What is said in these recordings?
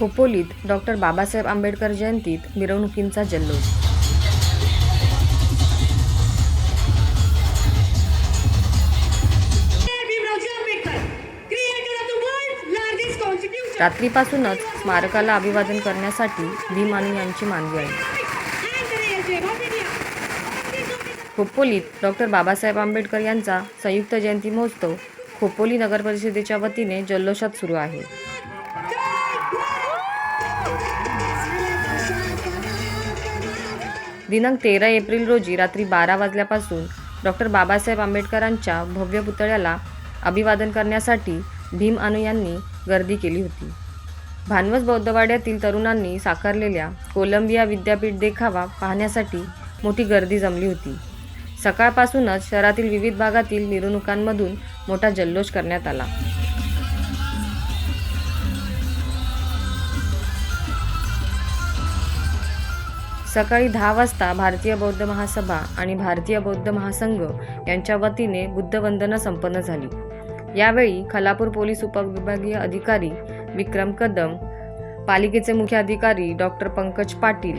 खोपोलीत doctor Babasaheb Ambedkar जयंतीत मिरवणुकींचा जल्लोष. रात्रीपासूनच स्मारकाला अभिवादन करण्यासाठी भीमानी यांची मानवी आहे खोपोलीत डॉक्टर बाबासाहेब आंबेडकर यांचा संयुक्त जयंती महोत्सव खोपोली नगरपरिषदेच्या वतीने जल्लोषात सुरू आहे. दिनांक तेरा एप्रिल रोजी रात्री बारा वाजल्यापासून डॉक्टर बाबासाहेब आंबेडकरांच्या भव्य पुतळ्याला अभिवादन करण्यासाठी भीम अनुयांनी गर्दी केली होती. भानवस बौद्धवाड्यातील तरुणांनी साकारलेल्या कोलंबिया विद्यापीठ देखावा पाहण्यासाठी मोठी गर्दी जमली होती. सकाळपासूनच शहरातील विविध भागातील मिरवणुकांमधून मोठा जल्लोष करण्यात आला. सकाळी दहा वाजता भारतीय बौद्ध महासभा आणि भारतीय बौद्ध महासंघ यांच्या वतीने बुद्धवंदना संपन्न झाली. यावेळी खलापूर पोलीस उपविभागीय अधिकारी विक्रम कदम पालिकेचे मुख्य अधिकारी डॉक्टर पंकज पाटील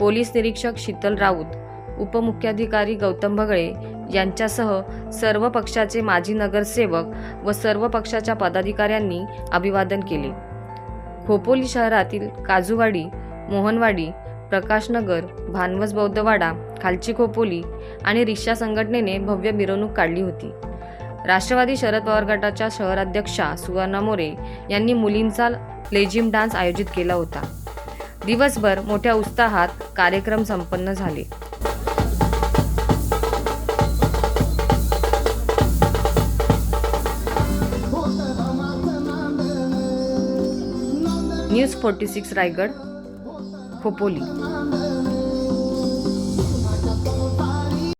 पोलीस निरीक्षक शीतल राऊत उपमुख्याधिकारी गौतम भगळे यांच्यासह सर्व पक्षाचे माजी नगरसेवक व सर्व पक्षाच्या पदाधिकाऱ्यांनी अभिवादन केले. खोपोली शहरातील काजूवाडी मोहनवाडी प्रकाशनगर भानवस बौद्धवाडा खालची खोपोली आणि रिक्षा संघटनेने भव्य मिरवणूक काढली होती. राष्ट्रवादी शरद पवार गटाच्या शहराध्यक्षा सुवर्णा मोरे यांनी मुलींचा लेजिम डान्स आयोजित केला होता. दिवसभर मोठ्या उत्साहात कार्यक्रम संपन्न झाले. News forty six Raigad Khopoli